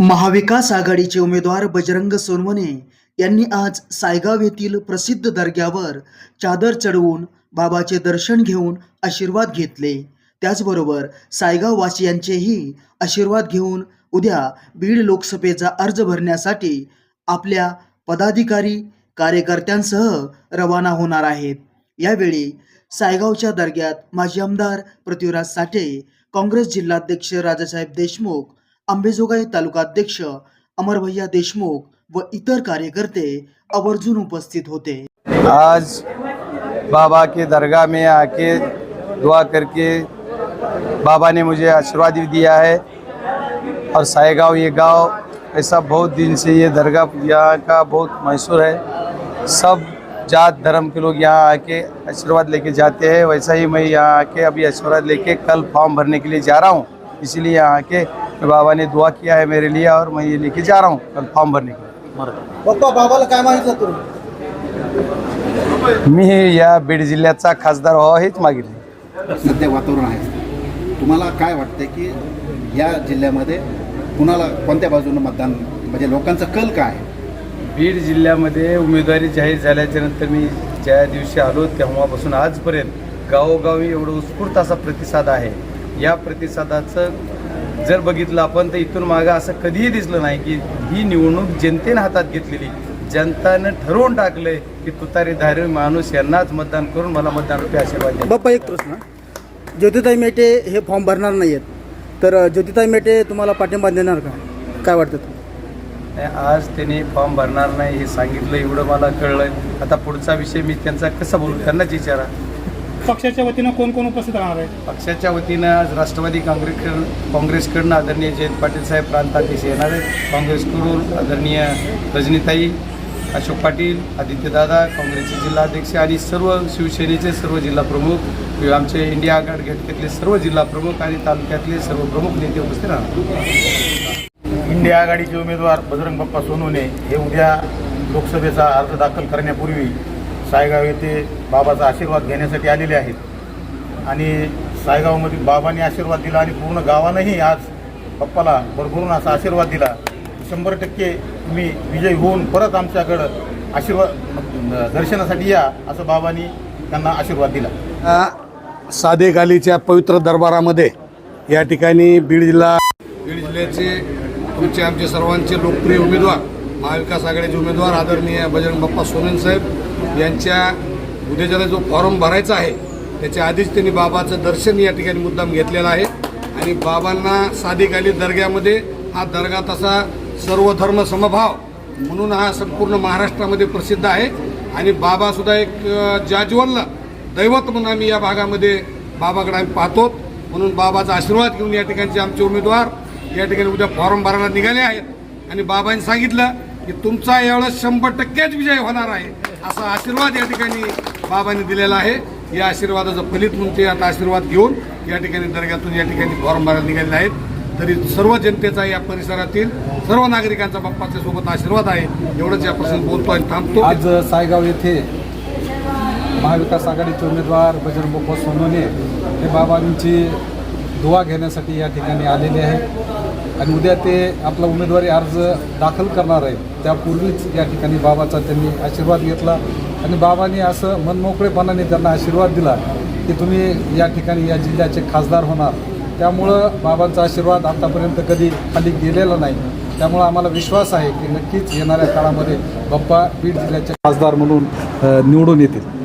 महाविकास आघाडीचे उमेदवार बजरंग सोनवणे यांनी आज सायगाव येथील प्रसिद्ध दर्ग्यावर चादर चढवून बाबाचे दर्शन घेऊन आशीर्वाद घेतले. त्याचबरोबर सायगाव वासियांचेही आशीर्वाद घेऊन उद्या बीड लोकसभेचा अर्ज भरण्यासाठी आपल्या पदाधिकारी कार्यकर्त्यांसह रवाना होणार आहेत. यावेळी सायगावच्या दर्ग्यात माजी आमदार पृथ्वीराज साठे काँग्रेस जिल्हाध्यक्ष राजासाहेब देशमुख आंबेजोगाई तालुकाध्यक्ष अमरभैया देशमुख व इतर कार्यकर्ते आवर्जून उपस्थित होते. आज बाबा के दरगाह में आके दुआ करके बाबा ने मुझे आशीर्वाद भी दिया है और सायगांव ये गाँव, ऐसा बहुत दिन से ये दरगाह यहाँ का बहुत मशहूर है। सब जात धर्म के लोग यहाँ आके आशीर्वाद लेके जाते हैं। वैसा ही मैं यहाँ आके अभी आशीर्वाद लेके कल फॉर्म भरने के लिए जा रहा हूँ, इसीलिए यहाँ आके बाबा ने दुआ किया है मेरे लिए और मैं ये लेके जा रहा हूँ कल फॉर्म भरने के लिए. पप्पा बाबाला काय मागितलं तुम्ही मी या बीड जिल्ह्याचा खासदार व्हावा हेच मागितले. सध्या वातावरण आहे. तुम्हाला काय वाटतं की या जिल्ह्यामध्ये कुणाला कोणत्या बाजूनं मतदान म्हणजे लोकांचा कल काय आहे? बीड जिल्ह्यामध्ये उमेदवारी जाहीर झाल्याच्यानंतर मी ज्या दिवशी आलो तेव्हापासून आजपर्यंत गावोगावी एवढं उत्स्फूर्त असा प्रतिसाद आहे. या प्रतिसादाचं जर बघितलं आपण तर इथून मागं असं कधीही दिसलं नाही की ही निवडणूक जनतेनं हातात घेतलेली. जनतानं ठरवून टाकलंय की तुतारी धारी माणूस यांनाच मतदान करून मला मतदान रुपये आशीर्वाद बाप्पा एक प्रश्न. ज्योतिताई मेटे हे फॉर्म भरणार नाही आहेत तर ज्योतिताई मेटे तुम्हाला पाठिंबा देणार का? काय वाटतं तुम्हाला? नाही, आज त्यांनी फॉर्म भरणार नाही हे सांगितलं एवढं मला कळलं आता पुढचा विषय मी त्यांचा कसा बोलू? त्यांनाच विचारा. पक्षाच्या वतीनं कोण कोण उपस्थित राहणार आहे? पक्षाच्या वतीनं आज राष्ट्रवादी काँग्रेस काँग्रेसकडून आदरणीय जयंत पाटील साहेब प्रांताधीश येणार आहेत. काँग्रेसकडून आदरणीय रजनीताई अशोक पाटील आदित्यदादा काँग्रेसचे जिल्हाध्यक्ष आणि सर्व शिवसेनेचे सर्व जिल्हा प्रमुख आमचे इंडिया आघाडी घटकातले सर्व जिल्हा प्रमुख आणि तालुक्यातले सर्व प्रमुख नेते उपस्थित राहणार. इंडिया आघाडीचे उमेदवार बजरंग बाप्पा सोनवणे हे उद्या लोकसभेचा अर्ज दाखल करण्यापूर्वी सायगाव येथे बाबाचा आशीर्वाद घेण्यासाठी आलेले आहेत. आणि सायगावमधील बाबांनी आशीर्वाद दिला आणि पूर्ण गावानंही आज बाप्पाला भरभरून असा आशीर्वाद दिला. शंभर टक्के तुम्ही विजयी होऊन परत आमच्याकडं आशीर्वाद दर्शनासाठी या असं बाबांनी त्यांना आशीर्वाद दिला. या साधेगालीच्या पवित्र दरबारामध्ये या ठिकाणी बीड जिल्हा बीड जिल्ह्याचे तुमचे आमचे सर्वांचे लोकप्रिय उमेदवार महाविकास आघाडीचे उमेदवार आदरणीय बजरंग बाप्पा सोनन साहेब यांच्या उद्याच्याला जो फॉर्म भरायचा आहे त्याच्या आधीच त्यांनी बाबाचं दर्शन या ठिकाणी मुद्दाम घेतलेलं आहे. आणि बाबांना साधेगाली दर्ग्यामध्ये हा दर्गा तसा सर्व धर्म समभाव म्हणून हा संपूर्ण महाराष्ट्रामध्ये प्रसिद्ध आहे. आणि बाबासुद्धा एक अ, दैवत म्हणून आम्ही या भागामध्ये बाबाकडे आम्ही पाहतो. म्हणून बाबाचा आशीर्वाद घेऊन या ठिकाणचे आमचे उमेदवार या ठिकाणी उद्या फॉर्म भरायला निघाले आहेत. आणि बाबांनी सांगितलं की तुमचा यावेळेस शंभर टक्केच विजय होणार आहे. असा आशीर्वाद या ठिकाणी बाबांनी दिलेला आहे. या आशीर्वादाचं फलित म्हणून ते आता आशीर्वाद घेऊन या ठिकाणी दर्ग्यातून या ठिकाणी फॉर्म भरायला निघालेले आहेत. तरी सर्व जनतेचा या परिसरातील सर्व नागरिकांचा बाप्पाच्या सोबत आशीर्वाद आहे. एवढंच या प्रसंगी बोलतो आणि थांबतो. आज सायगाव येथे महाविकास आघाडीचे उमेदवार बजरंग बाप्पा सोनवणे हे बाबांची दुवा घेण्यासाठी या ठिकाणी आलेले आहे आणि उद्या ते आपला उमेदवारी अर्ज दाखल करणार आहेत. त्यापूर्वीच या ठिकाणी बाबाचा त्यांनी आशीर्वाद घेतला. आणि बाबांनी असं मनमोकळेपणाने त्यांना आशीर्वाद दिला की तुम्ही या ठिकाणी या जिल्ह्याचे खासदार होणार. त्यामुळं बाबांचा आशीर्वाद आतापर्यंत कधी खाली गेलेला नाही. त्यामुळं आम्हाला विश्वास आहे की नक्कीच येणाऱ्या काळामध्ये बाप्पा बीड जिल्ह्याचे खासदार म्हणून निवडून येतील.